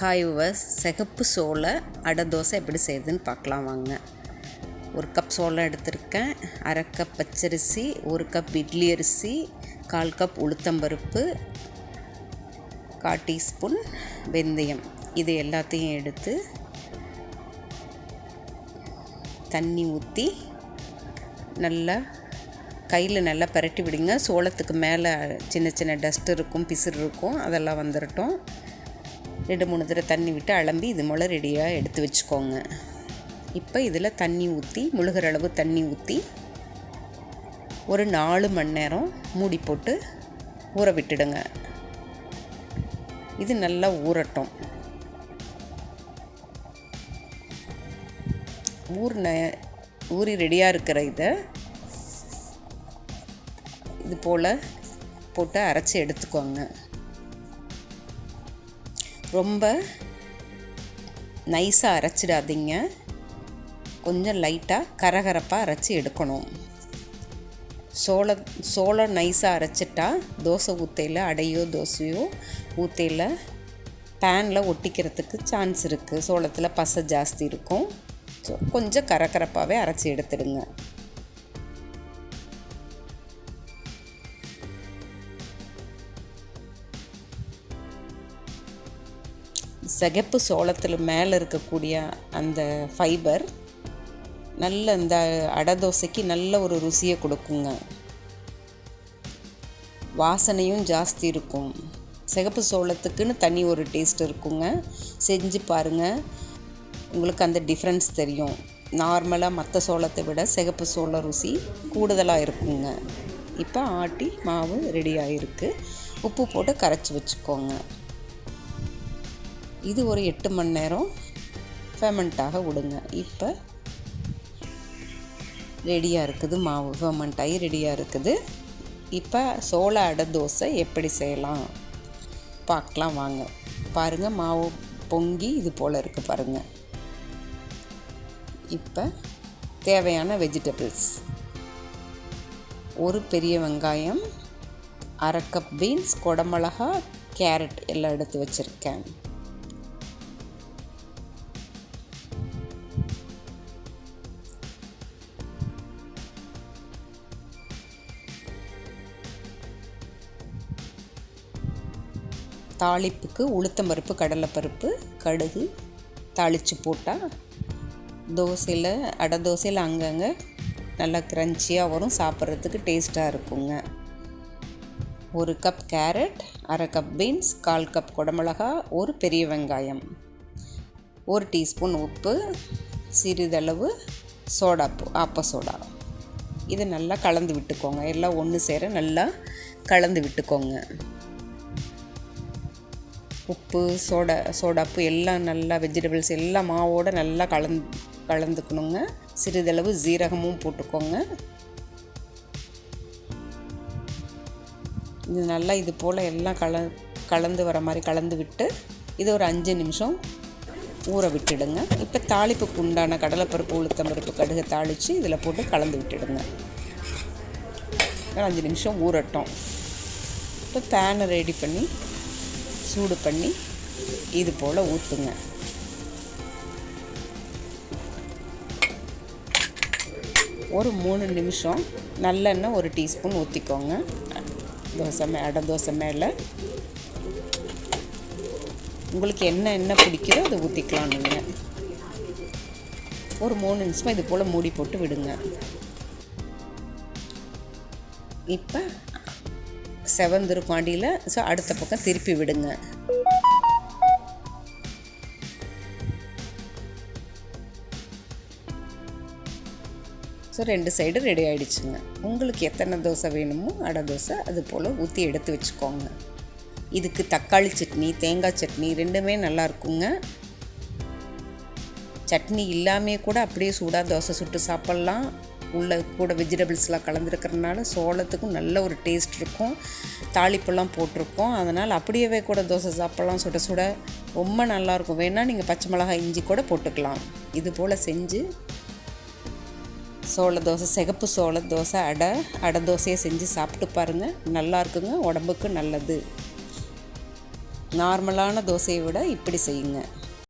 Hi viewers சிகப்பு சோளை அடை தோசை எப்படி செய்யுதுன்னு பார்க்கலாம் வாங்க. ஒரு கப் சோளம் எடுத்திருக்கேன். அரை கப் பச்சரிசி ஒரு கப் இட்லி அரிசி கால் கப் உளுத்தம்பருப்பு கால் டீஸ்பூன் வெந்தயம். இது எல்லாத்தையும் எடுத்து தண்ணி ஊற்றி நல்லா கையில் நல்லா பரட்டி விடுங்க. சோளத்துக்கு மேலே சின்ன சின்ன டஸ்ட் இருக்கும் பிசுறு இருக்கும் அதெல்லாம் வந்துடட்டும் ரெண்டு மூணு தடவை தண்ணி விட்டு அலம்பி இது போல் ரெடியாக எடுத்து வச்சுக்கோங்க. இப்போ இதில் தண்ணி ஊற்றி முழுகிற அளவு தண்ணி ஊற்றி ஒரு நாலு மணி நேரம் மூடி போட்டு ஊற விட்டுடுங்க. இது நல்லா ஊறட்டும். ஊறின ஊறி ரெடியாக இருக்கிற இதை இது போல் போட்டு அரைச்சி எடுத்துக்கோங்க. ரொம்ப நைஸாக அரைச்சிடாதீங்க. கொஞ்சம் லைட்டாக கரகரப்பாக அரைச்சி எடுக்கணும். சோள சோளம் நைஸாக அரைச்சிட்டா தோசை ஊத்தையில் அடையோ தோசையோ ஊத்தையில் பேனில் ஒட்டிக்கிறதுக்கு சான்ஸ் இருக்குது சோளத்தில் பசை ஜாஸ்தி இருக்கும். ஸோ கொஞ்சம் கரகரப்பாகவே அரைச்சி எடுத்துடுங்க. சிகப்பு சோளத்தில் மேலே இருக்கக்கூடிய அந்த ஃபைபர் நல்ல இந்த அடை தோசைக்கு நல்ல ஒரு ருசியை கொடுக்குங்க. வாசனையும் ஜாஸ்தி இருக்கும். சிகப்பு சோளத்துக்குன்னு தனி ஒரு டேஸ்ட் இருக்குங்க. செஞ்சு பாருங்கள் உங்களுக்கு அந்த டிஃப்ரென்ஸ் தெரியும். நார்மலாக மற்ற சோளத்தை விட சிகப்பு சோள ருசி கூடுதலாக இருக்குங்க. இப்போ ஆட்டி மாவு ரெடி ஆகிருக்கு உப்பு போட்டு கரைச்சி வச்சுக்கோங்க. இது ஒரு எட்டு மணி நேரம் ஃபெர்மெண்ட்டாக விடுங்க. இப்போ ரெடியாக இருக்குது மாவு ஃபெர்மெண்ட் ஆகி ரெடியாக இருக்குது. இப்போ சோள அடை தோசை எப்படி செய்யலாம்? பார்க்கலாம் வாங்க. பாருங்கள் மாவு பொங்கி இது போல் இருக்குது பாருங்கள் இப்போ தேவையான வெஜிடபிள்ஸ் ஒரு பெரிய வெங்காயம் அரை கப் பீன்ஸ் கொடமிளகா கேரட் எல்லாம் எடுத்து வச்சுருக்கேன். தாளிப்புக்கு உளுத்தம்பருப்பு கடலைப்பருப்பு கடுகு தாளித்து போட்டால் தோசையில் அடை தோசையில் அங்கங்கே நல்லா க்ரன்ச்சியாக வரும். சாப்பிட்றதுக்கு டேஸ்ட்டாக இருக்குங்க. ஒரு கப் கேரட் அரை கப் பீன்ஸ் கால் கப் குடமிளகா ஒரு பெரிய வெங்காயம் ஒரு டீஸ்பூன் உப்பு சிறிதளவு சோடாப்பு ஆப்ப சோடா. இது நல்லா கலந்து விட்டுக்கோங்க. எல்லாம் ஒன்று சேர நல்லா கலந்து விட்டுக்கோங்க. உப்பு சோடா சோடாப்பு எல்லாம் நல்லா வெஜிடபிள்ஸ் எல்லாம் மாவோடு நல்லா கலந் கலந்துக்கணுங்க. சிறிதளவு ஜீரகமும் போட்டுக்கோங்க. இது நல்லா இது போல் எல்லாம் கல கலந்து வர மாதிரி கலந்து விட்டு இது ஒரு அஞ்சு நிமிஷம் ஊற விட்டுடுங்க. இப்போ தாளிப்புக்கு உண்டான கடலைப்பருப்பு உளுத்தம்பருப்பு கடுகை தாளித்து இதில் போட்டு கலந்து விட்டுடுங்க. அஞ்சு நிமிஷம் ஊறட்டும். இப்போ பேனை ரெடி பண்ணி சூடு பண்ணி இது போல் ஊற்றுங்க ஒரு மூணு நிமிஷம் நல்லெண்ணெய் ஒரு டீஸ்பூன் ஊற்றிக்கோங்க தோசை மே அடை தோசை மேலே. உங்களுக்கு என்ன என்ன பிடிக்குதோ அதை ஊற்றிக்கலாம் நீங்கள் ஒரு மூணு நிமிஷமாக இது போல் மூடி போட்டு விடுங்க. இப்போ செவந்திருக்கும் அடியில் ஸோ அடுத்த பக்கம் திருப்பி விடுங்க. ஸோ ரெண்டு சைடு ரெடி ஆகிடுச்சுங்க உங்களுக்கு எத்தனை தோசை வேணுமோ அடை தோசை அது போல் ஊற்றி எடுத்து வச்சுக்கோங்க. இதுக்கு தக்காளி சட்னி தேங்காய் சட்னி ரெண்டுமே நல்லா இருக்குங்க. சட்னி இல்லாமே கூட அப்படியே சூடாக தோசை சுட்டு சாப்பிட்லாம். உள்ள கூட வெஜிடபிள்ஸ்லாம் கலந்துருக்கிறதுனால சோளத்துக்கும் நல்ல ஒரு டேஸ்ட் இருக்கும். தாளிப்பெல்லாம் போட்டிருக்கோம். அதனால் அப்படியே கூட தோசை சாப்பிட்லாம் சுட சுட. ரொம்ப நல்லாயிருக்கும். வேணால் நீங்கள் பச்சை மிளகாய் இஞ்சி கூட போட்டுக்கலாம். இது போல் செஞ்சு சோள தோசை சிகப்பு சோள தோசை அடை அடை தோசையை செஞ்சு சாப்பிட்டு பாருங்கள் நல்லா இருக்குங்க உடம்புக்கு நல்லது. நார்மலான தோசையை விட இப்படி செய்யுங்க.